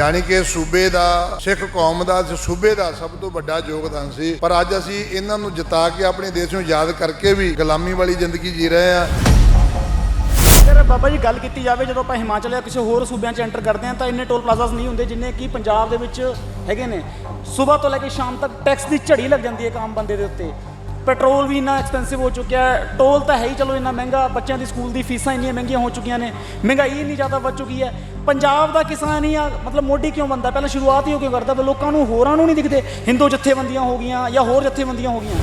ਜਾਣੀ ਕਿ ਸੂਬੇ ਦਾ, ਸਿੱਖ ਕੌਮ ਦਾ ਸੂਬੇ ਦਾ ਸਭ ਤੋਂ ਵੱਡਾ ਯੋਗਦਾਨ ਸੀ। ਪਰ ਅੱਜ ਅਸੀਂ ਇਹਨਾਂ ਨੂੰ ਜਿਤਾ ਕੇ ਆਪਣੇ ਦੇਸ਼ ਨੂੰ ਯਾਦ ਕਰਕੇ ਵੀ ਗੁਲਾਮੀ ਵਾਲੀ ਜ਼ਿੰਦਗੀ ਜੀ ਰਹੇ ਹਾਂ। ਅਗਰ ਬਾਬਾ ਜੀ ਗੱਲ ਕੀਤੀ ਜਾਵੇ, ਜਦੋਂ ਆਪਾਂ ਹਿਮਾਚਲ ਜਾਂ ਕਿਸੇ ਹੋਰ ਸੂਬਿਆਂ 'ਚ ਐਂਟਰ ਕਰਦੇ ਹਾਂ, ਤਾਂ ਇੰਨੇ ਟੋਲ ਪਲਾਜ਼ਾਸ ਨਹੀਂ ਹੁੰਦੇ ਜਿੰਨੇ ਕਿ ਪੰਜਾਬ ਦੇ ਵਿੱਚ ਹੈਗੇ ਨੇ। ਸਵੇਰ ਤੋਂ ਲੈ ਕੇ ਸ਼ਾਮ ਤੱਕ ਟੈਕਸ ਦੀ ਝੜੀ ਲੱਗ ਜਾਂਦੀ ਹੈ ਇੱਕ ਆਮ ਬੰਦੇ ਦੇ ਉੱਤੇ। ਪੈਟਰੋਲ ਵੀ ਇੰਨਾ ਐਕਸਪੈਂਸਿਵ ਹੋ ਚੁੱਕਿਆ ਹੈ। ਟੋਲ ਤਾਂ ਹੈ ਹੀ, ਚਲੋ ਇੰਨਾ ਮਹਿੰਗਾ, ਬੱਚਿਆਂ ਦੀ ਸਕੂਲ ਦੀ ਫੀਸਾਂ ਇੰਨੀਆਂ ਮਹਿੰਗੀਆਂ ਹੋ ਚੁੱਕੀਆਂ ਨੇ। ਮਹਿੰਗਾਈ ਇੰਨੀ ਜ਼ਿਆਦਾ ਵੱਧ ਚੁੱਕੀ ਹੈ। ਪੰਜਾਬ ਦਾ ਕਿਸਾਨ ਹੀ ਆ, ਮਤਲਬ ਮੋਢੀ ਕਿਉਂ ਬੰਦਾ? ਪਹਿਲਾਂ ਸ਼ੁਰੂਆਤ ਹੀ ਉਹ ਕਿਉਂ ਕਰਦਾ? ਵੀ ਲੋਕਾਂ ਨੂੰ ਹੋਰਾਂ ਨੂੰ ਨਹੀਂ ਦਿਖਦੇ। ਹਿੰਦੂ ਜਥੇਬੰਦੀਆਂ ਹੋ ਗਈਆਂ ਜਾਂ ਹੋਰ ਜਥੇਬੰਦੀਆਂ ਹੋ ਗਈਆਂ?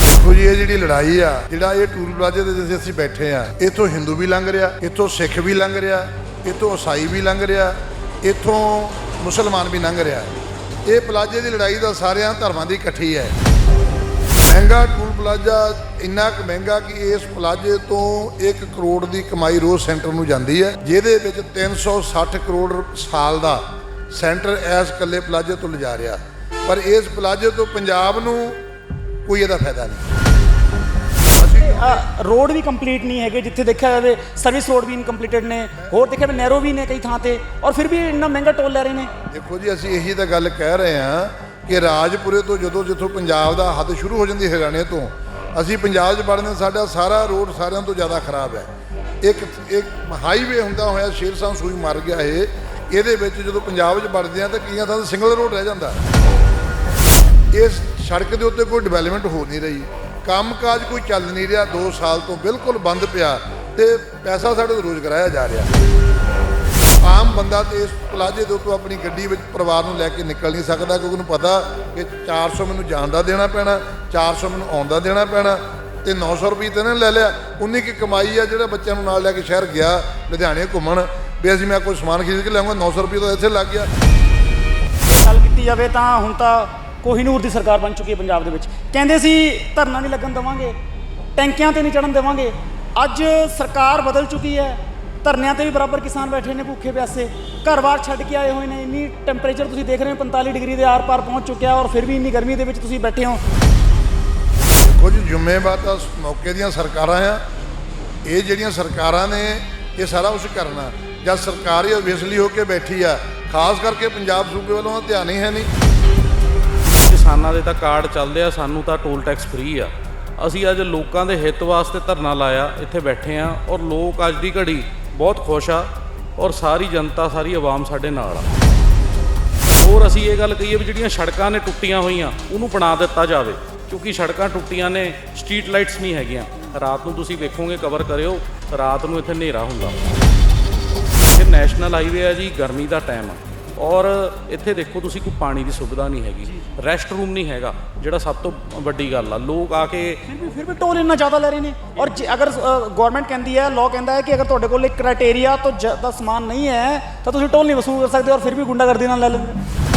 ਦੇਖੋ ਜੀ, ਇਹ ਜਿਹੜੀ ਲੜਾਈ ਆ, ਜਿਹੜਾ ਇਹ ਟੂਲ ਪਲਾਜ਼ੇ ਦੇ ਜਿੱਥੇ ਅਸੀਂ ਬੈਠੇ ਆ, ਇੱਥੋਂ ਹਿੰਦੂ ਵੀ ਲੰਘ ਰਿਹਾ, ਇੱਥੋਂ ਸਿੱਖ ਵੀ ਲੰਘ ਰਿਹਾ, ਇੱਥੋਂ ਈਸਾਈ ਵੀ ਲੰਘ ਰਿਹਾ, ਇੱਥੋਂ ਮੁਸਲਮਾਨ ਵੀ ਲੰਘ ਰਿਹਾ। ਇਹ ਪਲਾਜ਼ੇ ਦੀ ਲੜਾਈ ਦਾ ਸਾਰਿਆਂ ਧਰਮਾਂ ਦੀ ਇਕੱਠੀ ਹੈ। ਮਹਿੰਗਾ ਪਲਾਜ਼ਾ ਇੰਨਾ ਕੁ ਮਹਿੰਗਾ ਕਿ ਇਸ ਪਲਾਜ਼ੇ ਤੋਂ 1 ਕਰੋੜ ਦੀ ਕਮਾਈ ਰੋਜ਼ ਸੈਂਟਰ ਨੂੰ ਜਾਂਦੀ ਹੈ ਜਿਹਦੇ ਵਿੱਚ 360 ਕਰੋੜ ਸਾਲ ਦਾ ਸੈਂਟਰ ਇਸ ਇਕੱਲੇ ਪਲਾਜ਼ੇ ਤੋਂ ਲਿਜਾ ਰਿਹਾ। ਪਰ ਇਸ ਪਲਾਜ਼ੇ ਤੋਂ ਪੰਜਾਬ ਨੂੰ ਕੋਈ ਇਹਦਾ ਫਾਇਦਾ ਨਹੀਂ। ਅਸੀਂ ਰੋਡ ਵੀ ਕੰਪਲੀਟ ਨਹੀਂ ਹੈਗੇ ਜਿੱਥੇ ਦੇਖਿਆ ਜਾਵੇ ਸਰਵਿਸ ਰੋਡ ਵੀ ਇਨਕੰਪਲੀਟਡ ਨੇ ਹੋਰ ਦੇਖਿਆ ਵੀ ਨੈਰੋ ਵੀ ਨੇ ਕਈ ਥਾਂ ਤੇ ਔਰ ਫਿਰ ਵੀ ਇੰਨਾ ਮਹਿੰਗਾ ਟੋਲ ਲੈ ਰਹੇ ਨੇ। ਦੇਖੋ ਜੀ ਅਸੀਂ ਇਹੀ ਤਾਂ ਗੱਲ ਕਹਿ ਰਹੇ ਹਾਂ ਕਿ ਰਾਜਪੁਰੇ ਤੋਂ ਜਦੋਂ ਜਿੱਥੋਂ ਪੰਜਾਬ ਦਾ ਹੱਦ ਸ਼ੁਰੂ ਹੋ ਜਾਂਦੀ ਹਰਿਆਣੇ ਤੋਂ ਅਸੀਂ ਪੰਜਾਬ 'ਚ ਵੜਦੇ ਹਾਂ, ਸਾਡਾ ਸਾਰਾ ਰੋਡ ਸਾਰਿਆਂ ਤੋਂ ਜ਼ਿਆਦਾ ਖਰਾਬ ਹੈ। ਇੱਕ ਇੱਕ ਹਾਈਵੇ ਹੁੰਦਾ ਹੋਇਆ ਸ਼ੇਰਸਾਂ ਸੂਈ ਮਰ ਗਿਆ ਇਹ ਇਹਦੇ ਵਿੱਚ ਜਦੋਂ ਪੰਜਾਬ 'ਚ ਵੜਦੇ ਆ ਤਾਂ ਕਈਆਂ ਥਾਂ ਸਿੰਗਲ ਰੋਡ ਰਹਿ ਜਾਂਦਾ। ਇਸ ਸੜਕ ਦੇ ਉੱਤੇ ਕੋਈ ਡਿਵੈਲਪਮੈਂਟ ਹੋ ਨਹੀਂ ਰਹੀ। ਕੰਮਕਾਜ ਕੋਈ ਚੱਲ ਨਹੀਂ ਰਿਹਾ 2 ਸਾਲ ਤੋਂ ਬਿਲਕੁਲ ਬੰਦ ਪਿਆ ਤੇ ਪੈਸਾ ਸਾਡੇ ਤੋਂ ਰੋਜ਼ ਕਰਾਇਆ ਜਾ ਰਿਹਾ। ਆਮ ਬੰਦਾ ਤੇ ਇਸ ਪਲਾਜ਼ੇ ਦੇ ਉੱਤੋਂ ਆਪਣੀ ਗੱਡੀ ਵਿੱਚ ਪਰਿਵਾਰ ਨੂੰ ਲੈ ਕੇ ਨਿਕਲ ਨਹੀਂ ਸਕਦਾ ਕਿਉਂਕਿ ਉਹਨੂੰ ਪਤਾ ਕਿ 400 ਮੈਨੂੰ ਜਾਣ ਦਾ ਦੇਣਾ ਪੈਣਾ 400 ਮੈਨੂੰ ਆਉਣ ਦਾ ਦੇਣਾ ਪੈਣਾ ਤੇ 900 ਰੁਪਏ ਤੇ ਨਾ ਲੈ ਲਿਆ। ਉਨੀ ਕੀ ਕਮਾਈ ਆ ਜਿਹੜਾ ਬੱਚਿਆਂ ਨੂੰ ਨਾਲ ਲੈ ਕੇ ਸ਼ਹਿਰ ਗਿਆ, ਲੁਧਿਆਣੇ ਘੁੰਮਣ। ਵੀ ਅਸੀਂ ਮੈਂ ਕੋਈ ਸਮਾਨ ਖਰੀਦ ਕੇ ਲਿਆਉਂਗਾ 900 ਰੁਪਏ ਤਾਂ ਇੱਥੇ ਲੱਗ ਗਿਆ। ਗੱਲ ਕੀਤੀ ਜਾਵੇ ਤਾਂ ਹੁਣ ਤਾਂ ਕੋਹੀਨੂਰ ਦੀ ਸਰਕਾਰ ਬਣ ਚੁੱਕੀ ਹੈ ਪੰਜਾਬ ਦੇ ਵਿੱਚ। ਕਹਿੰਦੇ ਸੀ, ਧਰਨਾ ਨਹੀਂ ਲੱਗਣ ਦੇਵਾਂਗੇ, ਟੈਂਕੀਆਂ ਤੇ ਨਹੀਂ ਚੜਨ ਦੇਵਾਂਗੇ। ਅੱਜ ਸਰਕਾਰ ਬਦਲ ਚੁੱਕੀ ਹੈ। ਧਰਨਿਆਂ ਤੇ ਵੀ ਬਰਾਬਰ ਕਿਸਾਨ ਬੈਠੇ ਨੇ ਭੁੱਖੇ ਪਿਆਸੇ। ਘਰ-ਬਾਰ ਛੱਡ ਕੇ ਆਏ ਹੋਏ ਨੇ ਇੰਨੀ ਟੈਂਪਰੇਚਰ ਤੁਸੀਂ ਦੇਖ ਰਹੇ ਹੋ 45 ਡਿਗਰੀ ਦੇ ਆਰ-ਪਾਰ ਪਹੁੰਚ ਚੁੱਕਿਆ ਔਰ ਫਿਰ ਵੀ ਇੰਨੀ ਗਰਮੀ ਦੇ ਵਿੱਚ ਤੁਸੀਂ ਬੈਠੇ ਹੋ। ਕੁਝ ਜ਼ਿੰਮੇਵਾਰ ਤਾਂ ਮੌਕੇ ਦੀਆਂ ਸਰਕਾਰਾਂ ਆ। ਇਹ ਜਿਹੜੀਆਂ ਸਰਕਾਰਾਂ ਨੇ ਇਹ ਸਾਰਾ ਕੁਝ ਕਰਨਾ। ਜਦ ਸਰਕਾਰ ਹੀ ਵਿਸਲੀ ਹੋ ਕੇ ਬੈਠੀ ਆ ਖਾਸ ਕਰਕੇ ਪੰਜਾਬ ਸੂਬੇ ਵੱਲੋਂ ਤਾਂ ਧਿਆਨ ਹੀ ਹੈ ਨਹੀਂ। ਕਿਸਾਨਾਂ ਦੇ ਤਾਂ ਕਾਰਡ ਚੱਲਦੇ ਆ ਸਾਨੂੰ ਤਾਂ ਟੋਲ ਟੈਕਸ ਫ੍ਰੀ ਆ। ਅਸੀਂ ਅੱਜ ਲੋਕਾਂ ਦੇ ਹਿੱਤ ਵਾਸਤੇ ਧਰਨਾ ਲਾਇਆ ਇੱਥੇ ਬੈਠੇ ਆ ਔਰ ਲੋਕ ਅੱਜ ਦੀ ਘੜੀ ਬਹੁਤ ਖੁਸ਼ ਆ ਔਰ ਸਾਰੀ ਜਨਤਾ, ਸਾਰੀ ਆਵਾਮ ਸਾਡੇ ਨਾਲ ਆ। ਹੋਰ ਅਸੀਂ ਇਹ ਗੱਲ ਕਹੀਏ ਵੀ ਜਿਹੜੀਆਂ ਸੜਕਾਂ ਨੇ ਟੁੱਟੀਆਂ ਹੋਈਆਂ, ਉਹਨੂੰ ਬਣਾ ਦਿੱਤਾ ਜਾਵੇ। ਕਿਉਂਕਿ ਸੜਕਾਂ ਟੁੱਟੀਆਂ ਨੇ, ਸਟਰੀਟ ਲਾਈਟਸ ਨਹੀਂ ਹੈਗੀਆਂ। ਰਾਤ ਨੂੰ ਤੁਸੀਂ ਵੇਖੋਗੇ, ਕਵਰ ਕਰਿਓ, ਰਾਤ ਨੂੰ ਇੱਥੇ ਹਨੇਰਾ ਹੁੰਦਾ। ਇਹ ਨੈਸ਼ਨਲ ਹਾਈਵੇ ਆ ਜੀ, ਗਰਮੀ ਦਾ ਟਾਈਮ ਆ। ਔਰ ਇੱਥੇ ਦੇਖੋ ਤੁਸੀਂ ਕੋਈ ਪਾਣੀ ਦੀ ਸੁਵਿਧਾ ਨਹੀਂ ਹੈਗੀ। ਰੈਸਟ ਰੂਮ ਨਹੀਂ ਹੈਗਾ ਜਿਹੜਾ ਸਭ ਤੋਂ ਵੱਡੀ ਗੱਲ ਆ। ਲੋਕ ਆ ਕੇ ਫਿਰ ਵੀ ਫਿਰ ਵੀ ਟੋਲ ਇੰਨਾ ਜ਼ਿਆਦਾ ਲੈ ਰਹੇ ਨੇ। ਔਰ ਜੇ ਅਗਰ ਗਵਰਨਮੈਂਟ ਕਹਿੰਦੀ ਹੈ ਲਾਅ ਕਹਿੰਦਾ ਹੈ ਕਿ ਅਗਰ ਤੁਹਾਡੇ ਕੋਲ ਇੱਕ ਕ੍ਰਾਈਟੇਰੀਆ ਤੋਂ ਜ਼ਿਆਦਾ ਸਮਾਨ ਨਹੀਂ ਹੈ ਤਾਂ ਤੁਸੀਂ ਟੋਲ ਨਹੀਂ ਵਸੂਲ ਕਰ ਸਕਦੇ ਔਰ ਫਿਰ ਵੀ ਗੁੰਡਾਗਰਦੀ ਨਾਲ ਲੈ ਲੈਂਦੇ।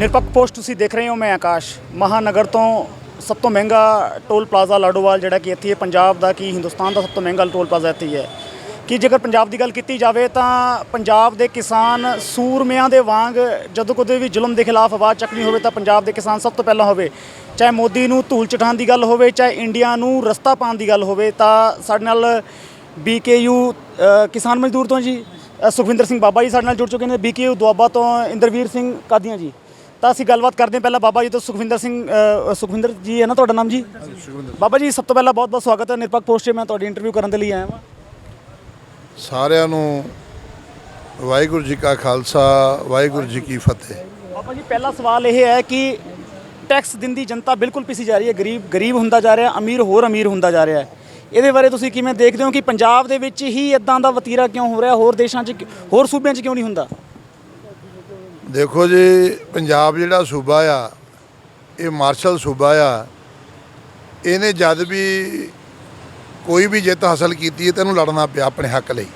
ਨਿਰਪੱਖ ਪੋਸਟ ਤੁਸੀਂ ਦੇਖ ਰਹੇ ਹੋ ਮੈਂ ਆਕਾਸ਼। ਮਹਾਨਗਰ ਤੋਂ ਸਭ ਤੋਂ ਮਹਿੰਗਾ ਟੋਲ ਪਲਾਜ਼ਾ ਲਾਡੋਵਾਲ, ਜਿਹੜਾ ਕਿ ਇੱਥੇ ਹੈ ਪੰਜਾਬ ਦਾ ਕੀ ਹਿੰਦੁਸਤਾਨ ਦਾ ਸਭ ਤੋਂ ਮਹਿੰਗਾ ਟੋਲ ਪਲਾਜ਼ਾ ਇੱਥੇ ਹੀ ਹੈ। ਕਿ ਜੇਕਰ ਪੰਜਾਬ ਦੀ ਗੱਲ ਕੀਤੀ ਜਾਵੇ ਤਾਂ ਪੰਜਾਬ ਦੇ ਕਿਸਾਨ ਸੂਰਮਿਆਂ ਦੇ ਵਾਂਗ ਜਦੋਂ ਕਦੇ ਵੀ ਜ਼ੁਲਮ ਦੇ ਖਿਲਾਫ ਆਵਾਜ਼ ਚੱਕਣੀ ਹੋਵੇ ਤਾਂ ਪੰਜਾਬ ਦੇ ਕਿਸਾਨ ਸਭ ਤੋਂ ਪਹਿਲਾਂ ਹੋਵੇ। ਚਾਹੇ ਮੋਦੀ ਨੂੰ ਧੂਲ ਚਟਾਉਣ ਦੀ ਗੱਲ ਹੋਵੇ, ਚਾਹੇ ਇੰਡੀਆ ਨੂੰ ਰਸਤਾ ਪਾਉਣ ਦੀ ਗੱਲ ਹੋਵੇ, ਤਾਂ ਸਾਡੇ ਨਾਲ ਬੀਕੇਯੂ ਕਿਸਾਨ ਮਜ਼ਦੂਰ ਤੋਂ ਜੀ ਸੁਖਵਿੰਦਰ ਸਿੰਘ ਬਾਬਾ ਜੀ ਸਾਡੇ ਨਾਲ ਜੁੜ ਚੁੱਕੇ ਨੇ। ਬੀਕੇਯੂ ਦੁਆਬਾ ਤੋਂ ਇੰਦਰਵੀਰ ਸਿੰਘ ਕਾਦੀਆਂ ਜੀ। ਤਾਂ ਅਸੀਂ ਗੱਲਬਾਤ ਕਰਦੇ ਹਾਂ ਪਹਿਲਾਂ ਬਾਬਾ ਜੀ ਤੋਂ। ਸੁਖਵਿੰਦਰ ਸਿੰਘ ਅ, ਸੁਖਵਿੰਦਰ ਜੀ ਹੈ ਨਾ ਤੁਹਾਡਾ ਨਾਮ ਜੀ? ਬਾਬਾ ਜੀ ਸਭ ਤੋਂ ਪਹਿਲਾਂ ਬਹੁਤ ਬਹੁਤ ਸਵਾਗਤ ਹੈ। ਨਿਰਪੱਖ ਪੋਸਟ 'ਤੇ ਮੈਂ ਤੁਹਾਡੀ ਇੰਟਰਵਿਊ ਕਰਨ ਦੇ ਲਈ ਆਇਆ ਹਾਂ ਸਾਰਿਆਂ ਨੂੰ ਵਾਹਿਗੁਰੂ ਜੀ ਕਾ ਖਾਲਸਾ ਵਾਹਿਗੁਰੂ ਜੀ ਕੀ ਫਤਿਹ। ਬਾਬਾ ਜੀ ਪਹਿਲਾ ਸਵਾਲ ਇਹ ਹੈ ਕਿ ਟੈਕਸ ਦਿੰਦੀ ਜਨਤਾ ਬਿਲਕੁਲ ਪਿਸੀ ਜਾ ਰਹੀ ਹੈ। ਗਰੀਬ ਗਰੀਬ ਹੁੰਦਾ ਜਾ ਰਿਹਾ ਅਮੀਰ ਹੋਰ ਅਮੀਰ ਹੁੰਦਾ ਜਾ ਰਿਹਾ ਹੈ। ਇਹਦੇ ਬਾਰੇ ਤੁਸੀਂ ਕਿਵੇਂ ਦੇਖਦੇ ਹੋ ਕਿ ਪੰਜਾਬ ਦੇ ਵਿੱਚ ਹੀ ਇਦਾਂ ਦਾ ਵਤੀਰਾ ਕਿਉਂ ਹੋ ਰਿਹਾ? ਹੋਰ ਦੇਸ਼ਾਂ 'ਚ ਕਿ- ਹੋਰ ਸੂਬਿਆਂ 'ਚ ਕਿਉਂ ਨਹੀਂ ਹੁੰਦਾ? ਦੇਖੋ ਜੀ, ਪੰਜਾਬ ਜਿਹੜਾ ਸੂਬਾ ਆ, ਇਹ ਮਾਰਸ਼ਲ ਸੂਬਾ ਆ, ਇਹਨੇ ਜਦ ਵੀ ਕੋਈ ਵੀ ਜਿੱਤ ਹਾਸਲ ਕੀਤੀ ਹੈ ਤੈਨੂੰ ਲੜਨਾ ਪਿਆ ਆਪਣੇ ਹੱਕ ਲਈ।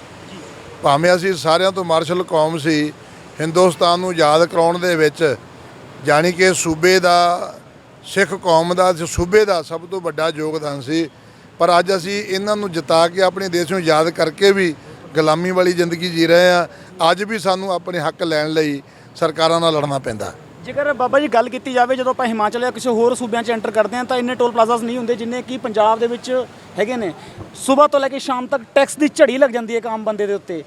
ਭਾਵੇਂ ਅਸੀਂ ਸਾਰਿਆਂ ਤੋਂ ਮਾਰਸ਼ਲ ਕੌਮ ਸੀ, ਹਿੰਦੁਸਤਾਨ ਨੂੰ ਯਾਦ ਕਰਾਉਣ ਦੇ ਵਿੱਚ ਜਾਣੀ ਕਿ ਸੂਬੇ ਦਾ, ਸਿੱਖ ਕੌਮ ਦਾ, ਸੂਬੇ ਦਾ ਸਭ ਤੋਂ ਵੱਡਾ ਯੋਗਦਾਨ ਸੀ, ਪਰ ਅੱਜ ਅਸੀਂ ਇਹਨਾਂ ਨੂੰ ਜਿਤਾ ਕੇ ਆਪਣੇ ਦੇਸ਼ ਨੂੰ ਯਾਦ ਕਰਕੇ ਵੀ ਗੁਲਾਮੀ ਵਾਲੀ ਜ਼ਿੰਦਗੀ ਜੀ ਰਹੇ ਆ ਅੱਜ ਵੀ ਸਾਨੂੰ ਆਪਣੇ ਹੱਕ ਲੈਣ ਲਈ ਸਰਕਾਰਾਂ ਨਾਲ ਲੜਨਾ ਪੈਂਦਾ। ਜੇਕਰ ਬਾਬਾ ਜੀ ਗੱਲ ਕੀਤੀ ਜਾਵੇ, ਜਦੋਂ ਆਪਾਂ ਹਿਮਾਚਲ ਜਾਂ ਕਿਸੇ ਹੋਰ ਸੂਬਿਆਂ 'ਚ ਐਂਟਰ ਕਰਦੇ ਹਾਂ, ਤਾਂ ਇੰਨੇ ਟੋਲ ਪਲਾਜ਼ਾਸ ਨਹੀਂ ਹੁੰਦੇ ਜਿੰਨੇ ਕਿ ਪੰਜਾਬ ਦੇ ਵਿੱਚ ਹੈਗੇ ਨੇ। ਸਵੇਰ ਤੋਂ ਲੈ ਕੇ ਸ਼ਾਮ ਤੱਕ ਟੈਕਸ ਦੀ ਝੜੀ ਲੱਗ ਜਾਂਦੀ ਹੈ ਇੱਕ ਆਮ ਬੰਦੇ ਦੇ ਉੱਤੇ।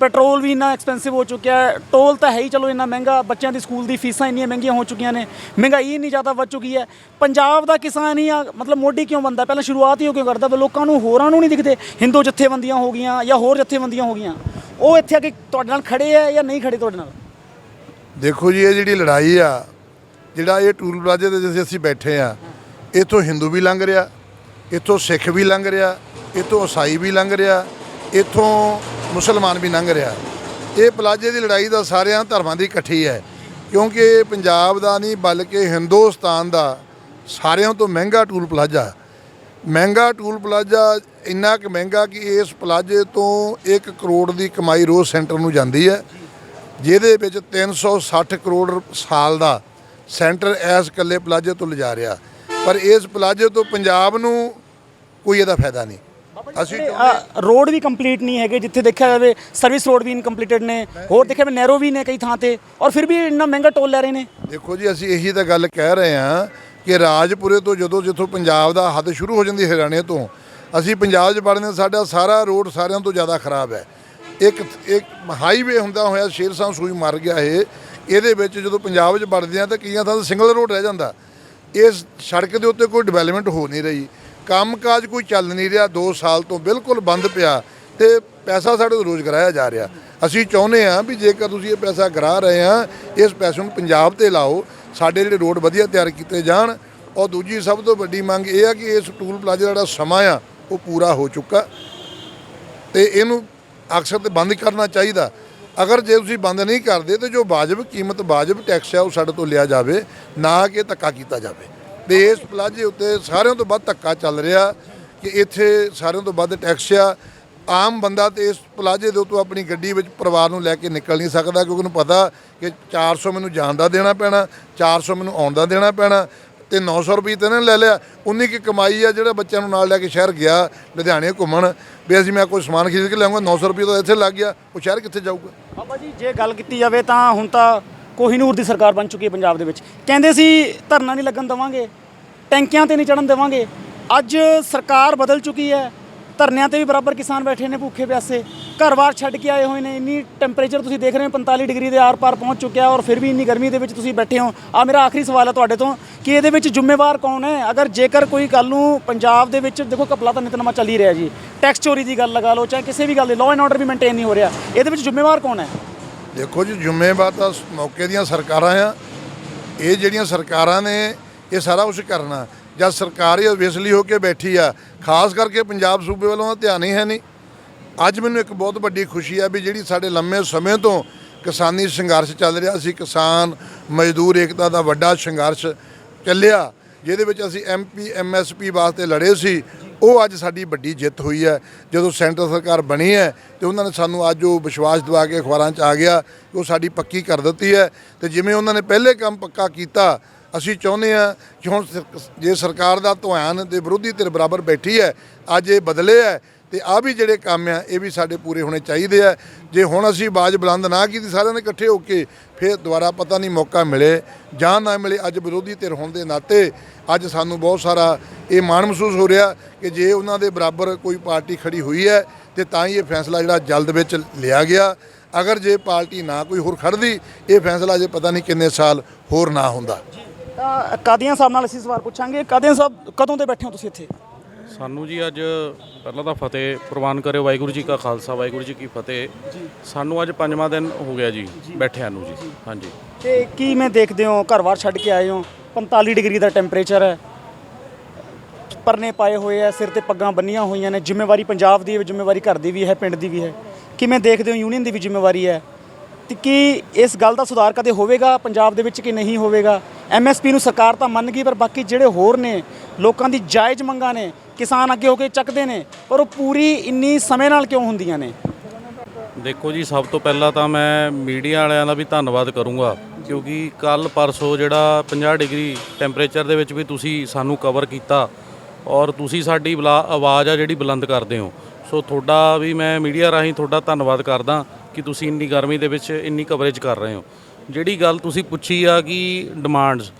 ਪੈਟਰੋਲ ਵੀ ਇੰਨਾ ਐਕਸਪੈਂਸਿਵ ਹੋ ਚੁੱਕਿਆ ਹੈ। ਟੋਲ ਤਾਂ ਹੈ ਹੀ, ਚਲੋ ਇੰਨਾ ਮਹਿੰਗਾ, ਬੱਚਿਆਂ ਦੀ ਸਕੂਲ ਦੀ ਫੀਸਾਂ ਇੰਨੀਆਂ ਮਹਿੰਗੀਆਂ ਹੋ ਚੁੱਕੀਆਂ ਨੇ। ਮਹਿੰਗਾਈ ਇੰਨੀ ਜ਼ਿਆਦਾ ਵੱਧ ਚੁੱਕੀ ਹੈ। ਪੰਜਾਬ ਦਾ ਕਿਸਾਨ ਹੀ ਆ, ਮਤਲਬ ਮੋਢੀ ਕਿਉਂ ਬੰਦਾ? ਪਹਿਲਾਂ ਸ਼ੁਰੂਆਤ ਹੀ ਉਹ ਕਿਉਂ ਕਰਦਾ? ਲੋਕਾਂ ਨੂੰ ਹੋਰਾਂ ਨੂੰ ਨਹੀਂ ਦਿਖਦੇ। ਹਿੰਦੂ ਜਥੇਬੰਦੀਆਂ ਹੋ ਗਈਆਂ ਜਾਂ ਹੋਰ ਜਥੇਬੰਦੀਆਂ ਹੋ ਗਈਆਂ। ਉਹ ਇੱਥੇ ਆ ਕੇ ਤੁਹਾਡੇ ਨਾਲ ਖੜੇ ਆ ਜਾਂ ਨਹੀਂ ਖੜੇ ਤੁਹਾਡੇ ਨਾਲ? ਦੇਖੋ ਜੀ, ਇਹ ਜਿਹੜੀ ਲੜਾਈ ਆ, ਜਿਹੜਾ ਇਹ ਟੂਲ ਪਲਾਜ਼ੇ ਤੇ ਜਿੱਥੇ ਅਸੀਂ ਬੈਠੇ ਆ, ਇੱਥੋਂ ਹਿੰਦੂ ਵੀ ਲੰਘ ਰਿਹਾ, ਇੱਥੋਂ ਸਿੱਖ ਵੀ ਲੰਘ ਰਿਹਾ, ਇੱਥੋਂ ਈਸਾਈ ਵੀ ਲੰਘ ਰਿਹਾ, ਇੱਥੋਂ ਮੁਸਲਮਾਨ ਵੀ ਲੰਘ ਰਿਹਾ। ਇਹ ਪਲਾਜ਼ੇ ਦੀ ਲੜਾਈ ਦਾ ਸਾਰਿਆਂ ਧਰਮਾਂ ਦੀ ਇਕੱਠੀ ਹੈ, ਕਿਉਂਕਿ ਇਹ ਪੰਜਾਬ ਦਾ ਨਹੀਂ, ਬਲਕਿ ਹਿੰਦੁਸਤਾਨ ਦਾ ਸਾਰਿਆਂ ਤੋਂ ਮਹਿੰਗਾ ਟੂਲ ਪਲਾਜ਼ਾ। ਮਹਿੰਗਾ ਟੂਲ ਪਲਾਜ਼ਾ ਇੰਨਾ ਕੁ ਮਹਿੰਗਾ ਕਿ ਇਸ ਪਲਾਜ਼ੇ ਤੋਂ 1 ਕਰੋੜ ਦੀ ਕਮਾਈ ਰੋਜ਼ ਸੈਂਟਰ ਨੂੰ ਜਾਂਦੀ ਹੈ। ਜਿਹਦੇ ਵਿੱਚ 360 ਕਰੋੜ ਸਾਲ ਦਾ ਸੈਂਟਰ ਐਸ ਕੱਲੇ ਪਲਾਜ਼ੇ ਤੋਂ ਲਿਜਾ ਰਿਹਾ। ਪਰ ਇਸ ਪਲਾਜ਼ੇ ਤੋਂ ਪੰਜਾਬ ਨੂੰ ਕੋਈ ਇਹਦਾ ਫਾਇਦਾ ਨਹੀਂ। ਅਸੀਂ ਰੋਡ ਵੀ ਕੰਪਲੀਟ ਨਹੀਂ ਹੈਗੇ ਜਿੱਥੇ ਦੇਖਿਆ ਜਾਵੇ ਸਰਵਿਸ ਰੋਡ ਵੀ ਇਨਕੰਪਲੀਟਡ ਨੇ ਹੋਰ ਦੇਖਿਆ ਜਾਵੇ ਨੈਰੋ ਵੀ ਨੇ ਕਈ ਥਾਂ ਤੇ ਔਰ ਫਿਰ ਵੀ ਇੰਨਾ ਮਹਿੰਗਾ ਟੋਲ ਲੈ ਰਹੇ ਨੇ। ਦੇਖੋ ਜੀ ਅਸੀਂ ਇਹੀ ਤਾਂ ਗੱਲ ਕਹਿ ਰਹੇ ਹਾਂ ਕਿ ਰਾਜਪੁਰੇ ਤੋਂ ਜਦੋਂ ਜਿੱਥੋਂ ਪੰਜਾਬ ਦਾ ਹੱਦ ਸ਼ੁਰੂ ਹੋ ਜਾਂਦੀ ਹਰਿਆਣੇ ਤੋਂ ਅਸੀਂ ਪੰਜਾਬ 'ਚ ਵੜਦੇ ਹਾਂ ਸਾਡਾ ਸਾਰਾ ਰੋਡ ਸਾਰਿਆਂ ਤੋਂ ਜ਼ਿਆਦਾ ਖਰਾਬ ਹੈ। ਇੱਕ ਇੱਕ ਹਾਈਵੇ ਹੁੰਦਾ ਹੋਇਆ ਸ਼ੇਰਸਾਂ ਸੂਈ ਮਰ ਗਿਆ ਇਹ, ਇਹਦੇ ਵਿੱਚ ਜਦੋਂ ਪੰਜਾਬ 'ਚ ਵੜਦੇ ਆ ਤਾਂ ਕਈਆਂ ਥਾਂ ਸਿੰਗਲ ਰੋਡ ਰਹਿ ਜਾਂਦਾ। ਇਸ ਸੜਕ ਦੇ ਉੱਤੇ ਕੋਈ ਡਿਵੈਲਪਮੈਂਟ ਹੋ ਨਹੀਂ ਰਹੀ। ਕੰਮਕਾਜ ਕੋਈ ਚੱਲ ਨਹੀਂ ਰਿਹਾ 2 ਸਾਲ ਤੋਂ ਬਿਲਕੁਲ ਬੰਦ ਪਿਆ ਤੇ ਪੈਸਾ ਸਾਡੇ ਤੋਂ ਰੋਜ਼ ਕਰਾਇਆ ਜਾ ਰਿਹਾ। ਅਸੀਂ ਚਾਹੁੰਦੇ ਹਾਂ ਵੀ ਜੇਕਰ ਤੁਸੀਂ ਇਹ ਪੈਸਾ ਕਰਾ ਰਹੇ ਆ, ਇਸ ਪੈਸੇ ਨੂੰ ਪੰਜਾਬ ਤੇ ਲਾਓ, ਸਾਡੇ ਜਿਹੜੇ ਰੋਡ ਵਧੀਆ ਤਿਆਰ ਕੀਤੇ ਜਾਣ। ਔਰ ਦੂਜੀ ਸਭ ਤੋਂ ਵੱਡੀ ਮੰਗ ਇਹ ਆ ਕਿ ਇਸ ਟੂਲ ਪਲਾਜ਼ਾ ਦਾ ਜਿਹੜਾ ਸਮਾਂ ਆ, ਉਹ ਪੂਰਾ ਹੋ ਚੁੱਕਾ। ਤੇ ਇਹਨੂੰ ਅਕਸਰ ਤੇ ਬੰਦ ਕਰਨਾ ਚਾਹੀਦਾ। ਅਗਰ ਜੇ ਤੁਸੀਂ ਬੰਦ ਨਹੀਂ ਕਰਦੇ ਤੇ ਜੋ ਵਾਜਬ ਕੀਮਤ, ਵਾਜਬ ਟੈਕਸ ਹੈ ਉਹ ਸਾਡੇ ਤੋਂ ਲਿਆ ਜਾਵੇ, ਨਾ ਕਿ ਧੱਕਾ ਕੀਤਾ ਜਾਵੇ। ਤੇ ਇਸ ਪਲਾਜ਼ੇ ਉੱਤੇ ਸਾਰਿਆਂ ਤੋਂ ਵੱਧ ਧੱਕਾ ਚੱਲ ਰਿਹਾ ਕਿ ਇੱਥੇ ਸਾਰਿਆਂ ਤੋਂ ਵੱਧ ਟੈਕਸ ਆ। ਆਮ ਬੰਦਾ ਤੇ ਇਸ ਪਲਾਜ਼ੇ ਦੇ ਉੱਤੋਂ ਆਪਣੀ ਗੱਡੀ ਵਿੱਚ ਪਰਿਵਾਰ ਨੂੰ ਲੈ ਕੇ ਨਿਕਲ ਨਹੀਂ ਸਕਦਾ ਕਿਉਂਕਿ ਉਹਨੂੰ ਪਤਾ ਕਿ 400 ਮੈਨੂੰ ਜਾਣ ਦਾ ਦੇਣਾ ਪੈਣਾ 400 ਮੈਨੂੰ ਆਉਣ ਦਾ ਦੇਣਾ ਪੈਣਾ। ਤੇ 900 ਰੁਪਏ ਤੇ ਇਹਨਾਂ ਨੇ ਲੈ ਲਿਆ। ਉਨੀ ਕੀ ਕਮਾਈ ਆ ਜਿਹੜਾ ਬੱਚਿਆਂ ਨੂੰ ਨਾਲ ਲੈ ਕੇ ਸ਼ਹਿਰ ਗਿਆ, ਲੁਧਿਆਣੇ ਘੁੰਮਣ। ਵੀ ਅਸੀਂ ਮੈਂ ਕੋਈ ਸਮਾਨ ਖਰੀਦ ਕੇ ਲਿਆਉਂਗਾ 900 ਰੁਪਏ ਤਾਂ ਇੱਥੇ ਲੱਗ ਗਿਆ। ਉਹ ਸ਼ਹਿਰ ਕਿੱਥੇ ਜਾਊਗਾ? ਬਾਬਾ ਜੀ, ਜੇ ਗੱਲ ਕੀਤੀ ਜਾਵੇ ਤਾਂ ਹੁਣ ਤਾਂ ਕੋਹੀਨੂਰ ਦੀ ਸਰਕਾਰ ਬਣ ਚੁੱਕੀ ਹੈ ਪੰਜਾਬ ਦੇ ਵਿੱਚ। ਕਹਿੰਦੇ ਸੀ, ਧਰਨਾ ਨਹੀਂ ਲੱਗਣ ਦੇਵਾਂਗੇ, ਟੈਂਕੀਆਂ ਤੇ ਨਹੀਂ ਚੜਨ ਦੇਵਾਂਗੇ। ਅੱਜ ਸਰਕਾਰ ਬਦਲ ਚੁੱਕੀ ਹੈ। ਧਰਨਿਆਂ ਤੇ ਵੀ ਬਰਾਬਰ ਕਿਸਾਨ ਬੈਠੇ ਨੇ ਭੁੱਖੇ ਪਿਆਸੇ। ਘਰ-ਬਾਰ ਛੱਡ ਕੇ ਆਏ ਹੋਏ ਨੇ, ਇੰਨੀ ਟੈਂਪਰੇਚਰ ਤੁਸੀਂ ਦੇਖ ਰਹੇ ਹੋ 45 ਡਿਗਰੀ ਦੇ ਆਰ-ਪਾਰ ਪਹੁੰਚ ਚੁੱਕਿਆ ਔਰ ਫਿਰ ਵੀ ਇੰਨੀ ਗਰਮੀ ਦੇ ਵਿੱਚ ਤੁਸੀਂ ਬੈਠੇ ਹੋ। ਆ ਮੇਰਾ ਆਖਰੀ ਸਵਾਲ ਹੈ ਤੁਹਾਡੇ ਤੋਂ ਕਿ ਇਹਦੇ ਵਿੱਚ ਜ਼ਿੰਮੇਵਾਰ ਕੌਣ ਹੈ? ਅਗਰ ਜੇਕਰ ਕੋਈ ਕੱਲ ਨੂੰ ਪੰਜਾਬ ਦੇ ਵਿੱਚ ਦੇਖੋ ਕਪਲਾ ਤਾਂ ਨਿਤਨਮਾ ਚੱਲ ਹੀ ਰਿਹਾ ਜੀ। ਟੈਕਸ ਚੋਰੀ ਦੀ ਗੱਲ ਲਗਾ ਲਓ, ਚਾਹੇ ਕਿਸੇ ਵੀ ਗੱਲ ਦੀ ਲਾਅ ਐਂਡ ਆਰਡਰ ਵੀ ਮੇਨਟੇਨ ਨਹੀਂ ਹੋ ਰਿਹਾ। ਇਹਦੇ ਵਿੱਚ ਜ਼ਿੰਮੇਵਾਰ ਕੌਣ ਹੈ? ਦੇਖੋ ਜੀ, ਜ਼ਿੰਮੇਵਾਰ ਤਾਂ ਮੌਕੇ ਦੀਆਂ ਸਰਕਾਰਾਂ ਆ। ਇਹ ਜਿਹੜੀਆਂ ਸਰਕਾਰਾਂ ਨੇ, ਇਹ ਸਾਰਾ ਕੁਝ ਕਰਨਾ। ਜਾਂ ਸਰਕਾਰ ਹੀ ਵਿਸਲੀ ਹੋ ਕੇ ਬੈਠੀ ਆ, ਖਾਸ ਕਰਕੇ ਪੰਜਾਬ ਸੂਬੇ ਵੱਲੋਂ ਤਾਂ ਧਿਆਨ ਹੀ ਹੈ ਨਹੀਂ। ਅੱਜ ਮੈਨੂੰ ਇੱਕ ਬਹੁਤ ਵੱਡੀ ਖੁਸ਼ੀ ਆ ਵੀ ਜਿਹੜੀ ਸਾਡੇ ਲੰਮੇ ਸਮੇਂ ਤੋਂ ਕਿਸਾਨੀ ਸੰਘਰਸ਼ ਚੱਲ ਰਿਹਾ ਸੀ, ਕਿਸਾਨ ਮਜ਼ਦੂਰ ਏਕਤਾ ਦਾ ਵੱਡਾ ਸੰਘਰਸ਼ ਚੱਲਿਆ, ਜਿਹਦੇ ਵਿੱਚ ਅਸੀਂ ਐਮਪੀ ਐਮਐਸਪੀ ਵਾਸਤੇ ਲੜੇ ਸੀ, ਉਹ ਅੱਜ ਸਾਡੀ ਵੱਡੀ ਜਿੱਤ ਹੋਈ ਹੈ। ਜਦੋਂ ਸੈਂਟਰ ਸਰਕਾਰ ਬਣੀ ਹੈ ਤੇ ਉਹਨਾਂ ਨੇ ਸਾਨੂੰ ਅੱਜ ਉਹ ਵਿਸ਼ਵਾਸ ਦਿਵਾ ਕੇ ਅਖਬਾਰਾਂ 'ਚ ਆ ਗਿਆ ਕਿ ਉਹ ਸਾਡੀ ਪੱਕੀ ਕਰ ਦਿੱਤੀ ਹੈ। ਤੇ ਜਿਵੇਂ ਉਹਨਾਂ ਨੇ ਪਹਿਲੇ ਕੰਮ ਪੱਕਾ ਕੀਤਾ ਅਸੀਂ ਚਾਹੁੰਦੇ ਹਾਂ ਕਿ ਹੁਣ ਜੇ ਸਰਕਾਰ ਦਾ ਧਿਆਨ ਦੇ ਵਿਰੋਧੀ ਧਿਰ ਬਰਾਬਰ ਬੈਠੀ ਹੈ, ਅੱਜ ਇਹ ਬਦਲੇ ਹੈ, ਤੇ ਆ ਵੀ ਜਿਹੜੇ ਕੰਮ ਆ, ਇਹ ਵੀ ਸਾਡੇ ਪੂਰੇ ਹੋਣੇ ਚਾਹੀਦੇ ਆ। ਜੇ ਹੁਣ ਅਸੀਂ ਬਾਜ ਬੁਲੰਦ ਨਾ ਕੀਤੀ, ਸਾਰਿਆਂ ਨੇ ਇਕੱਠੇ ਹੋ ਕੇ ਫਿਰ ਦੁਬਾਰਾ ਪਤਾ ਨਹੀਂ ਮੌਕਾ ਮਿਲੇ ਜਾਂ ਨਾ ਮਿਲੇ, ਅੱਜ ਵਿਰੋਧੀ ਧਿਰ ਹੋਣ ਦੇ ਨਾਤੇ ਅੱਜ ਸਾਨੂੰ ਬਹੁਤ ਸਾਰਾ ਇਹ ਮਾਣ ਮਹਿਸੂਸ ਹੋ ਰਿਹਾ ਕਿ ਜੇ ਉਹਨਾਂ ਦੇ ਬਰਾਬਰ ਕੋਈ ਪਾਰਟੀ ਖੜੀ ਹੋਈ ਹੈ, ਤੇ ਤਾਂ ਹੀ ਇਹ ਫੈਸਲਾ ਜਿਹੜਾ ਜਲਦ ਵਿੱਚ ਲਿਆ ਗਿਆ। ਅਗਰ ਜੇ ਪਾਰਟੀ ਨਾ ਕੋਈ ਹੋਰ ਖੜਦੀ ਇਹ ਫੈਸਲਾ ਜੇ ਪਤਾ ਨਹੀਂ ਕਿੰਨੇ ਸਾਲ ਹੋਰ ਨਾ ਹੁੰਦਾ। ਤਾਂ ਕਾਦੀਆਂ ਸਾਹਿਬ ਨਾਲ ਅਸੀਂ ਸਵਾਲ ਪੁੱਛਾਂਗੇ? ਕਾਦੀਆਂ ਸਾਹਿਬ ਕਦੋਂ ਦੇ ਬੈਠੇ ਹੋ ਤੁਸੀਂ ਇੱਥੇ? ਸਾਨੂੰ ਜੀ ਅੱਜ ਪਹਿਲਾਂ ਤਾਂ ਫਤਿਹ ਪ੍ਰਵਾਨ ਕਰਿਓ ਵਾਹਿਗੁਰੂ ਜੀ ਕਾ ਖਾਲਸਾ ਵਾਹਿਗੁਰੂ ਜੀ ਕੀ ਫਤਿਹ। ਸਾਨੂੰ ਅੱਜ ਪੰਜਵਾਂ ਦਿਨ ਹੋ ਗਿਆ ਜੀ ਬੈਠਿਆਂ ਨੂੰ ਜੀ। ਹਾਂਜੀ। ਤੇ ਕੀ ਮੈਂ ਦੇਖਦੇ ਹੋ ਘਰ-ਬਾਰ ਛੱਡ ਕੇ ਆਏ ਹੋ? 45 ਡਿਗਰੀ ਦਾ ਟੈਂਪਰੇਚਰ ਹੈ। ਪਰਨੇ ਪਾਏ ਹੋਏ ਆ ਸਿਰ ਤੇ ਪੱਗਾਂ ਬੰਨੀਆਂ ਹੋਈਆਂ ਨੇ। ਜ਼ਿੰਮੇਵਾਰੀ ਪੰਜਾਬ ਦੀ ਹੈ ਜ਼ਿੰਮੇਵਾਰੀ ਘਰ ਦੀ ਵੀ ਹੈ ਪਿੰਡ ਦੀ ਵੀ ਹੈ। ਕਿਵੇਂ ਦੇਖਦੇ ਹੋ ਯੂਨੀਅਨ ਦੀ ਵੀ ਜ਼ਿੰਮੇਵਾਰੀ ਹੈ? ਤੇ ਕੀ ਇਸ ਗੱਲ ਦਾ ਸੁਧਾਰ ਕਦੇ ਹੋਵੇਗਾ ਪੰਜਾਬ ਦੇ ਵਿੱਚ ਕਿ ਨਹੀਂ ਹੋਵੇਗਾ? ਐਮਐਸਪੀ ਨੂੰ ਸਰਕਾਰ ਤਾਂ ਮੰਨ ਗਈ, ਪਰ ਬਾਕੀ ਜਿਹੜੇ ਹੋਰ ਨੇ, ਲੋਕਾਂ ਦੀ ਜਾਇਜ਼ ਮੰਗਾਂ ਨੇ, ਕਿਸਾਨ ਅੱਗੇ ਹੋ ਕੇ ਚੱਕਦੇ ਨੇ, ਪਰ ਉਹ ਪੂਰੀ ਇੰਨੀ ਸਮੇਂ ਨਾਲ ਕਿਉਂ ਹੁੰਦੀਆਂ ਨੇ? ਦੇਖੋ ਜੀ, ਸਭ ਤੋਂ ਪਹਿਲਾਂ ਤਾਂ ਮੈਂ ਮੀਡੀਆ ਵਾਲਿਆਂ ਦਾ ਵੀ ਧੰਨਵਾਦ ਕਰੂੰਗਾ, ਕਿਉਂਕਿ ਕੱਲ ਪਰਸੋਂ ਜਿਹੜਾ 50 ਡਿਗਰੀ ਟੈਂਪਰੇਚਰ ਦੇ ਵਿੱਚ ਵੀ ਤੁਸੀਂ ਸਾਨੂੰ ਕਵਰ ਕੀਤਾ ਔਰ ਤੁਸੀਂ ਸਾਡੀ ਬਲਾ- ਆਵਾਜ਼ ਆ ਜਿਹੜੀ ਬੁਲੰਦ ਕਰਦੇ ਹੋ। ਸੋ ਤੁਹਾਡਾ ਵੀ ਮੈਂ ਮੀਡੀਆ ਰਾਹੀਂ ਤੁਹਾਡਾ ਧੰਨਵਾਦ ਕਰਦਾ। ਕਿ ਤੁਸੀਂ ਇੰਨੀ ਗਰਮੀ ਦੇ ਵਿੱਚ ਇੰਨੀ ਕਵਰੇਜ ਕਰ ਰਹੇ ਹੋ। ਜਿਹੜੀ ਗੱਲ ਤੁਸੀਂ ਪੁੱਛੀ ਆ ਕਿ ਡਿਮਾਂਡਸ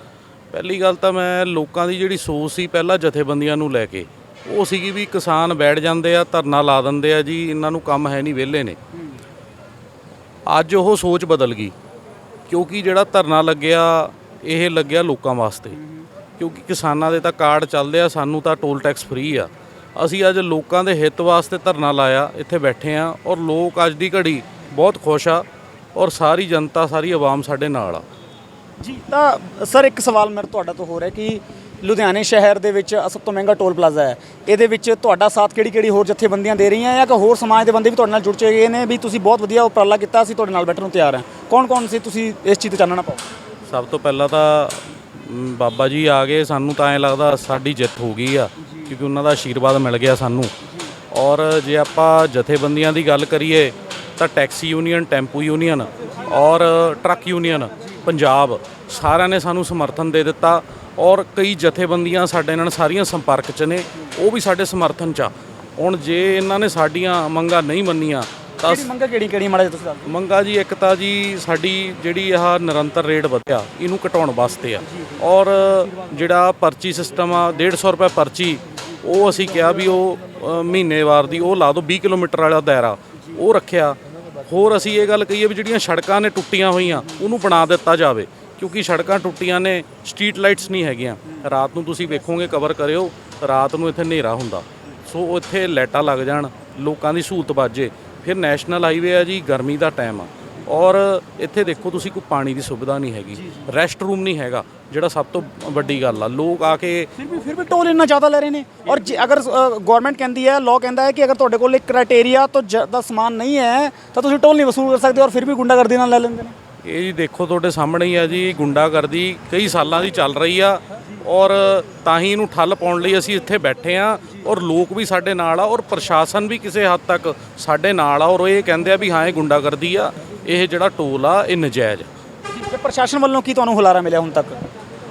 ਪਹਿਲੀ ਗੱਲ ਤਾਂ ਮੈਂ ਲੋਕਾਂ ਦੀ ਜਿਹੜੀ ਸੋਚ ਸੀ ਪਹਿਲਾਂ ਜਥੇਬੰਦੀਆਂ ਨੂੰ ਲੈ ਕੇ, ਉਹ ਸੀਗੀ ਵੀ ਕਿਸਾਨ ਬੈਠ ਜਾਂਦੇ ਆ, ਧਰਨਾ ਲਾ ਦਿੰਦੇ ਆ ਜੀ, ਇਹਨਾਂ ਨੂੰ ਕੰਮ ਹੈ ਨਹੀਂ, ਵਿਹਲੇ ਨੇ। ਅੱਜ ਉਹ ਸੋਚ ਬਦਲ ਗਈ, ਕਿਉਂਕਿ ਜਿਹੜਾ ਧਰਨਾ ਲੱਗਿਆ, ਇਹ ਲੱਗਿਆ ਲੋਕਾਂ ਵਾਸਤੇ। ਕਿਉਂਕਿ ਕਿਸਾਨਾਂ ਦੇ ਤਾਂ ਕਾਰਡ ਚੱਲਦੇ ਆ, ਸਾਨੂੰ ਤਾਂ ਟੋਲ ਟੈਕਸ ਫ੍ਰੀ ਆ। ਅਸੀਂ ਅੱਜ ਲੋਕਾਂ ਦੇ ਹਿੱਤ ਵਾਸਤੇ ਧਰਨਾ ਲਾਇਆ, ਇੱਥੇ ਬੈਠੇ ਆ ਔਰ ਲੋਕ ਅੱਜ ਦੀ ਘੜੀ ਬਹੁਤ ਖੁਸ਼ ਆ ਔਰ ਸਾਰੀ ਜਨਤਾ ਸਾਰੀ ਆਵਾਮ ਸਾਡੇ ਨਾਲ ਆ। ਜੀ ਤਾਂ ਸਰ ਇੱਕ ਸਵਾਲ ਮੇਰੇ ਤੁਹਾਡਾ ਤੋਂ ਹੋ ਰਿਹਾ ਕਿ ਲੁਧਿਆਣੇ ਸ਼ਹਿਰ ਦੇ ਵਿੱਚ ਸਭ ਤੋਂ ਮਹਿੰਗਾ ਟੋਲ ਪਲਾਜ਼ਾ ਹੈ ਇਹਦੇ ਵਿੱਚ ਤੁਹਾਡਾ ਸਾਥ ਕਿਹੜੀ ਕਿਹੜੀ ਹੋਰ ਜਥੇਬੰਦੀਆਂ ਦੇ ਰਹੀਆਂ ਜਾਂ ਕਿ ਹੋਰ ਸਮਾਜ ਦੇ ਬੰਦੇ ਵੀ ਤੁਹਾਡੇ ਨਾਲ ਜੁੜ ਚੁੱਕੇ ਨੇ ਵੀ ਤੁਸੀਂ ਬਹੁਤ ਵਧੀਆ ਉਪਰਾਲਾ ਕੀਤਾ ਅਸੀਂ ਤੁਹਾਡੇ ਨਾਲ ਬੈਠਣ ਨੂੰ ਤਿਆਰ ਹਾਂ। ਕੌਣ ਕੌਣ ਸੀ ਤੁਸੀਂ ਇਸ ਚੀਜ਼ ਤੇ ਚਾਨਣਾ ਪਾਓ? ਸਭ ਤੋਂ ਪਹਿਲਾਂ ਤਾਂ ਬਾਬਾ ਜੀ ਆ ਗਏ ਸਾਨੂੰ ਤਾਂ ਐਂ ਲੱਗਦਾ ਸਾਡੀ ਜਿੱਤ ਹੋ ਗਈ ਆ ਕਿਉਂਕਿ ਉਹਨਾਂ ਦਾ ਆਸ਼ੀਰਵਾਦ ਮਿਲ ਗਿਆ ਸਾਨੂੰ। ਔਰ ਜੇ ਆਪਾਂ ਜਥੇਬੰਦੀਆਂ ਦੀ ਗੱਲ ਕਰੀਏ ਤਾਂ ਟੈਕਸੀ ਯੂਨੀਅਨ ਟੈਂਪੂ ਯੂਨੀਅਨ ਔਰ ਟਰੱਕ ਯੂਨੀਅਨ ਪੰਜਾਬ ਸਾਰਿਆਂ ਨੇ ਸਾਨੂੰ ਸਮਰਥਨ ਦੇ ਦਿੱਤਾ ਔਰ ਕਈ ਜਥੇਬੰਦੀਆਂ ਸਾਡੇ ਨਾਲ ਸਾਰੀਆਂ ਸੰਪਰਕ 'ਚ ਨੇ ਉਹ ਵੀ ਸਾਡੇ ਸਮਰਥਨ 'ਚ ਆ। ਹੁਣ ਜੇ ਇਹਨਾਂ ਨੇ ਸਾਡੀਆਂ ਮੰਗਾਂ ਨਹੀਂ ਮੰਨੀਆਂ ਤਾਂ ਮੰਗਾ ਕਿਹੜੀ ਕਿਹੜੀ ਮਾੜਾ ਤੁਸੀਂ ਦੱਸ। ਮੰਗਾ ਜੀ ਇੱਕ ਤਾਂ ਜੀ ਸਾਡੀ ਜਿਹੜੀ ਆਹ ਨਿਰੰਤਰ ਰੇਟ ਵਧਿਆ ਇਹਨੂੰ ਘਟਾਉਣ ਵਾਸਤੇ ਆ। ਔਰ ਜਿਹੜਾ ਪਰਚੀ ਸਿਸਟਮ ਆ 150 ਰੁਪਏ ਪਰਚੀ ਉਹ ਅਸੀਂ ਕਿਹਾ ਵੀ ਉਹ ਅ, ਮਹੀਨੇਵਾਰ ਦੀ ਉਹ ਲਾ ਦਿਓ 20 ਕਿਲੋਮੀਟਰ ਵਾਲਾ ਦਾਇਰਾ ਉਹ ਰੱਖਿਆ। ਹੋਰ ਅਸੀਂ ਇਹ ਗੱਲ ਕਹੀਏ ਵੀ ਜਿਹੜੀਆਂ ਸੜਕਾਂ ਨੇ ਟੁੱਟੀਆਂ ਹੋਈਆਂ, ਉਹਨੂੰ ਬਣਾ ਦਿੱਤਾ ਜਾਵੇ। ਕਿਉਂਕਿ ਸੜਕਾਂ ਟੁੱਟੀਆਂ ਨੇ, ਸਟਰੀਟ ਲਾਈਟਸ ਨਹੀਂ ਹੈਗੀਆਂ। ਰਾਤ ਨੂੰ ਤੁਸੀਂ ਵੇਖੋਗੇ, ਕਵਰ ਕਰਿਓ, ਰਾਤ ਨੂੰ ਇੱਥੇ ਹਨੇਰਾ ਹੁੰਦਾ। ਸੋ ਇੱਥੇ ਲਾਈਟਾਂ ਲੱਗ ਜਾਣ, ਲੋਕਾਂ ਦੀ ਸਹੂਲਤ ਬਾਜੇ ਫਿਰ ਨੈਸ਼ਨਲ ਹਾਈਵੇ ਆ ਜੀ, ਗਰਮੀ ਦਾ ਟਾਈਮ ਆ। ਔਰ ਇੱਥੇ ਦੇਖੋ ਤੁਸੀਂ ਕੋਈ ਪਾਣੀ ਦੀ ਸੁਵਿਧਾ ਨਹੀਂ ਹੈਗੀ। ਰੈਸਟ ਰੂਮ ਨਹੀਂ ਹੈਗਾ ਜਿਹੜਾ ਸਭ ਤੋਂ ਵੱਡੀ ਗੱਲ ਆ। ਲੋਕ ਆ ਕੇ ਫਿਰ ਵੀ ਫਿਰ ਵੀ ਟੋਲ ਇੰਨਾ ਜ਼ਿਆਦਾ ਲੈ ਰਹੇ ਨੇ। ਔਰ ਜੇ ਅਗਰ ਗਵਰਨਮੈਂਟ ਕਹਿੰਦੀ ਹੈ ਲਾਅ ਕਹਿੰਦਾ ਹੈ ਕਿ ਅਗਰ ਤੁਹਾਡੇ ਕੋਲ ਇੱਕ ਕ੍ਰਾਈਟੇਰੀਆ ਤੋਂ ਜ਼ਿਆਦਾ ਸਮਾਨ ਨਹੀਂ ਹੈ ਤਾਂ ਤੁਸੀਂ ਟੋਲ ਨਹੀਂ ਵਸੂਲ ਕਰ ਸਕਦੇ ਔਰ ਫਿਰ ਵੀ ਗੁੰਡਾਗਰਦੀ ਨਾਲ ਲੈ ਲੈਂਦੇ ਨੇ। ਇਹ ਜੀ ਦੇਖੋ ਤੁਹਾਡੇ ਸਾਹਮਣੇ ਹੀ ਆ ਜੀ ਗੁੰਡਾਗਰਦੀ ਕਈ ਸਾਲਾਂ ਦੀ ਚੱਲ ਰਹੀ ਆ। ਔਰ ਤਾਂ ਹੀ ਇਹਨੂੰ ਠੱਲ ਪਾਉਣ ਲਈ ਅਸੀਂ ਇੱਥੇ ਬੈਠੇ ਆ ਔਰ ਲੋਕ ਵੀ ਸਾਡੇ ਨਾਲ ਆ ਔਰ ਪ੍ਰਸ਼ਾਸਨ ਵੀ ਕਿਸੇ ਹੱਦ ਤੱਕ ਸਾਡੇ ਨਾਲ ਆ ਔਰ ਉਹ ਇਹ ਕਹਿੰਦੇ ਆ ਵੀ ਹਾਂ ਇਹ ਗੁੰਡਾਗਰਦੀ ਆ ਇਹ ਜਿਹੜਾ ਟੋਲ ਆ ਇਹ ਨਜਾਇਜ਼ ਤੇ ਪ੍ਰਸ਼ਾਸਨ ਵੱਲੋਂ ਕੀ ਤੁਹਾਨੂੰ ਹੁਲਾਰਾ ਮਿਲਿਆ ਹੁਣ ਤੱਕ?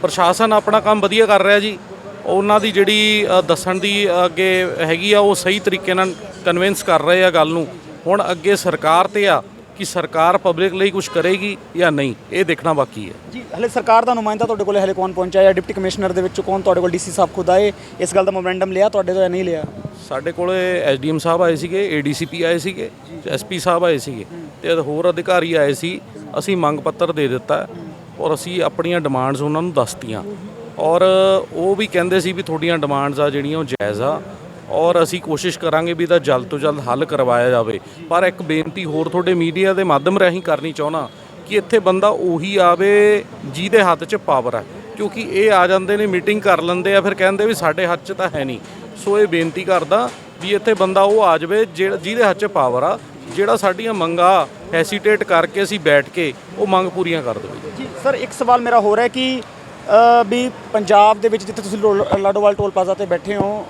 ਪ੍ਰਸ਼ਾਸਨ ਆਪਣਾ ਕੰਮ ਵਧੀਆ ਕਰ ਰਿਹਾ ਜੀ। ਉਹਨਾਂ ਦੀ ਜਿਹੜੀ ਦੱਸਣ ਦੀ ਅੱਗੇ ਹੈਗੀ ਆ ਉਹ ਸਹੀ ਤਰੀਕੇ ਨਾਲ ਕਨਵਿੰਸ ਕਰ ਰਹੇ ਆ ਗੱਲ ਨੂੰ। ਹੁਣ ਅੱਗੇ ਸਰਕਾਰ ਤੇ ਆ ਕਿ ਸਰਕਾਰ ਪਬਲਿਕ ਲਈ ਕੁਝ ਕਰੇਗੀ ਜਾਂ ਨਹੀਂ ਇਹ ਦੇਖਣਾ ਬਾਕੀ ਹੈ। ਜੀ ਹਲੇ ਸਰਕਾਰ ਦਾ ਨੁਮਾਇੰਦਾ ਤੁਹਾਡੇ ਕੋਲੇ ਹਲੇ ਕੌਣ ਪਹੁੰਚਿਆ ਜਾਂ ਡਿਪਟੀ ਕਮਿਸ਼ਨਰ ਦੇ ਵਿੱਚੋਂ ਕੌਣ ਤੁਹਾਡੇ ਕੋਲ ਡੀਸੀ ਸਾਹਿਬ ਖੁਦ ਆਏ? ਇਸ ਗੱਲ ਦਾ ਮੋਮੈਂਟਮ ਲਿਆ ਤੁਹਾਡੇ ਤੋਂ ਜਾਂ ਨਹੀਂ ਲਿਆ? ਸਾਡੇ ਕੋਲੇ ਐਸਡੀਐਮ ਸਾਹਿਬ ਆਏ ਸੀਗੇ ਏਡੀਸੀਪੀ ਆਏ ਸੀਗੇ ਐਸਪੀ ਸਾਹਿਬ ਆਏ ਸੀਗੇ ਤੇ ਹੋਰ ਅਧਿਕਾਰੀ ਆਏ ਸੀ ਅਸੀਂ ਮੰਗ ਪੱਤਰ ਦੇ ਦਿੱਤਾ ਔਰ ਅਸੀਂ ਆਪਣੀਆਂ ਡਿਮਾਂਡਸ ਉਹਨਾਂ ਨੂੰ ਦੱਸਤੀਆਂ ਔਰ ਉਹ ਵੀ ਕਹਿੰਦੇ ਸੀ ਵੀ ਤੁਹਾਡੀਆਂ ਡਿਮਾਂਡਸ ਆ ਜਿਹੜੀਆਂ ਉਹ ਜਾਇਜ਼ ਆ ਔਰ ਅਸੀਂ ਕੋਸ਼ਿਸ਼ ਕਰਾਂਗੇ ਵੀ ਇਹਦਾ ਜਲਦ ਤੋਂ ਜਲਦ ਹੱਲ ਕਰਵਾਇਆ ਜਾਵੇ। ਪਰ ਇੱਕ ਬੇਨਤੀ ਹੋਰ ਤੁਹਾਡੇ ਮੀਡੀਆ ਦੇ ਮਾਧਿਅਮ ਰਾਹੀਂ ਕਰਨੀ ਚਾਹੁੰਦਾ ਕਿ ਇੱਥੇ ਬੰਦਾ ਉਹੀ ਆਵੇ ਜਿਹਦੇ ਹੱਥ 'ਚ ਪਾਵਰ ਹੈ ਕਿਉਂਕਿ ਇਹ ਆ ਜਾਂਦੇ ਨੇ ਮੀਟਿੰਗ ਕਰ ਲੈਂਦੇ ਆ, ਫਿਰ ਕਹਿੰਦੇ ਵੀ ਸਾਡੇ ਹੱਥ 'ਚ ਤਾਂ ਹੈ ਨਹੀਂ। ਸੋ ਇਹ ਬੇਨਤੀ ਕਰਦਾ ਵੀ ਇੱਥੇ ਬੰਦਾ ਉਹ ਆ ਜਾਵੇ ਜਿਹੜਾ ਜਿਹਦੇ ਹੱਥ 'ਚ ਪਾਵਰ ਆ, ਜਿਹੜਾ ਸਾਡੀਆਂ ਮੰਗਾਂ ਹੈਸੀਟੇਟ ਕਰਕੇ ਅਸੀਂ ਬੈਠ ਕੇ ਉਹ ਮੰਗ ਪੂਰੀਆਂ ਕਰ ਦੇਵੇ। ਜੀ, ਸਰ, ਇੱਕ ਸਵਾਲ ਮੇਰਾ ਹੋਰ ਹੈ ਕਿ ਵੀ ਪੰਜਾਬ ਦੇ ਵਿੱਚ ਜਿੱਥੇ ਤੁਸੀਂ ਲੋ- ਲਾਡੋਵਾਲ ਟੋਲ ਪਲਾਜ਼ਾ ਤੇ ਬੈਠੇ ਹੋ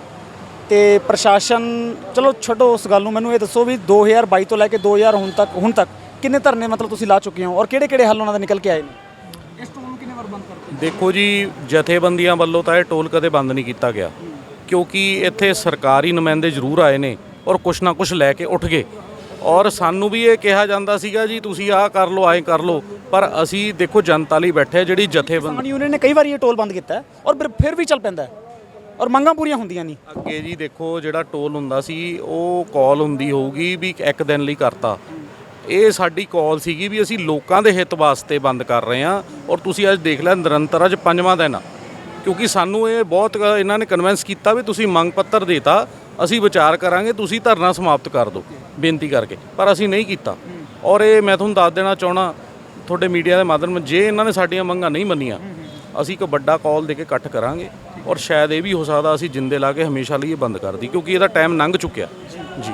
ਤੇ ਪ੍ਰਸ਼ਾਸਨ ਚਲੋ ਛੱਡੋ ਉਸ ਗੱਲ ਨੂੰ ਮੈਨੂੰ ਇਹ ਦੱਸੋ ਵੀ 2022 ਤੋਂ ਲੈ ਕੇ 2000 ਹੁਣ ਤੱਕ ਹੁਣ ਤੱਕ ਕਿੰਨੇ ਧਰਨੇ ਮਤਲਬ ਤੁਸੀਂ ਲਾ ਚੁੱਕੇ ਹੋ ਔਰ ਕਿਹੜੇ ਕਿਹੜੇ ਹੱਲ ਉਹਨਾਂ ਦੇ ਨਿਕਲ ਕੇ ਆਏ ਨੇ? ਇਸ ਟੋਲ ਨੂੰ ਕਿੰਨੇ ਵਾਰ ਬੰਦ ਕਰਤੇ? ਦੇਖੋ ਜੀ ਜਥੇਬੰਦੀਆਂ ਵੱਲੋਂ ਤਾਂ ਇਹ ਟੋਲ ਕਦੇ ਬੰਦ ਨਹੀਂ ਕੀਤਾ ਗਿਆ। ਕਿਉਂਕਿ ਇੱਥੇ ਸਰਕਾਰੀ ਨੁਮਾਇੰਦੇ ਜ਼ਰੂਰ ਆਏ ਨੇ ਔਰ ਕੁਛ ਨਾ ਕੁਛ ਲੈ ਕੇ ਉੱਠ ਗਏ। ਔਰ ਸਾਨੂੰ ਵੀ ਇਹ ਕਿਹਾ ਜਾਂਦਾ ਸੀਗਾ ਜੀ ਤੁਸੀਂ ਆਹ ਕਰ ਲਓ ਐਂ ਕਰ ਲਓ। ਪਰ ਅਸੀਂ ਦੇਖੋ ਜਨਤਾ ਲਈ ਬੈਠੇ ਜਿਹੜੀ ਜਥੇਬੰਦੀ ਯੂਨੀਅਨ ਨੇ ਕਈ ਵਾਰੀ ਇਹ ਟੋਲ ਬੰਦ ਕੀਤਾ ਔਰ ਫਿਰ- ਫਿਰ ਵੀ ਚੱਲ ਪੈਂਦਾ ਹੈ। ਔਰ ਮੰਗਾਂ ਪੂਰੀਆਂ ਹੁੰਦੀਆਂ ਨਹੀਂ। ਅੱਗੇ ਜੀ ਦੇਖੋ, ਜਿਹੜਾ ਟੋਲ ਹੁੰਦਾ ਸੀ, ਉਹ ਕਾਲ ਹੁੰਦੀ ਹੋਊਗੀ ਵੀ ਇੱਕ ਦਿਨ ਲਈ ਕਰਤਾ। ਇਹ ਸਾਡੀ ਕਾਲ ਸੀਗੀ ਵੀ ਅਸੀਂ ਲੋਕਾਂ ਦੇ ਹਿੱਤ ਵਾਸਤੇ ਬੰਦ ਕਰ ਰਹੇ ਹਾਂ ਔਰ ਤੁਸੀਂ ਅੱਜ ਦੇਖ ਲਿਆ, ਨਿਰੰਤਰ ਅੱਜ ਪੰਜਵਾਂ ਦਿਨ ਆ। ਕਿਉਂਕਿ ਸਾਨੂੰ ਇਹ ਬਹੁਤ, ਇਹਨਾਂ ਨੇ ਕਨਵਿੰਸ ਕੀਤਾ ਵੀ ਤੁਸੀਂ ਮੰਗ ਪੱਤਰ ਦੇਤਾ, ਅਸੀਂ ਵਿਚਾਰ ਕਰਾਂਗੇ, ਤੁਸੀਂ ਧਰਨਾ ਸਮਾਪਤ ਕਰ ਦਿਓ, ਬੇਨਤੀ ਕਰਕੇ। ਪਰ ਅਸੀਂ ਨਹੀਂ ਕੀਤਾ। ਔਰ ਇਹ ਮੈਂ ਤੁਹਾਨੂੰ ਦੱਸ ਦੇਣਾ ਚਾਹਣਾ ਤੁਹਾਡੇ ਮੀਡੀਆ ਦੇ ਮਾਧਿਅਮ ਜੇ ਇਹਨਾਂ ਨੇ ਸਾਡੀਆਂ ਮੰਗਾਂ ਨਹੀਂ ਮੰਨੀਆਂ, ਅਸੀਂ ਇੱਕ ਵੱਡਾ ਕਾਲ ਦੇ ਕੇ ਇਕੱਠ ਕਰਾਂਗੇ। ਔਰ ਸ਼ਾਇਦ ਇਹ ਵੀ ਹੋ ਸਕਦਾ ਅਸੀਂ ਜਿੰਦੇ ਲਾ ਕੇ ਹਮੇਸ਼ਾ ਲਈ ਇਹ ਬੰਦ ਕਰ ਦੀ ਕਿਉਂਕਿ ਇਹਦਾ ਟਾਈਮ ਲੰਘ ਚੁੱਕਿਆ। ਜੀ।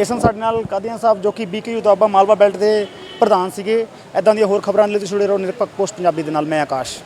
ਇਸਨ ਸਾਡੇ ਨਾਲ ਕਾਦੀਆਂ ਸਾਹਿਬ ਜੋ ਕਿ ਬੀਕੇ ਉਦਾਬਾ ਮਾਲਵਾ ਬੈਲਟ ਦੇ ਪ੍ਰਧਾਨ ਸੀਗੇ ਐਦਾਂ ਦੀਆਂ ਹੋਰ ਖਬਰਾਂ ਲਈ ਤੁਸੀਂ ਜੁੜੇ ਰਹੋ। ਨਿਰਪੱਖ ਪੋਸਟ ਪੰਜਾਬੀ ਦੇ ਨਾਲ ਮੈਂ ਆਕਾਸ਼।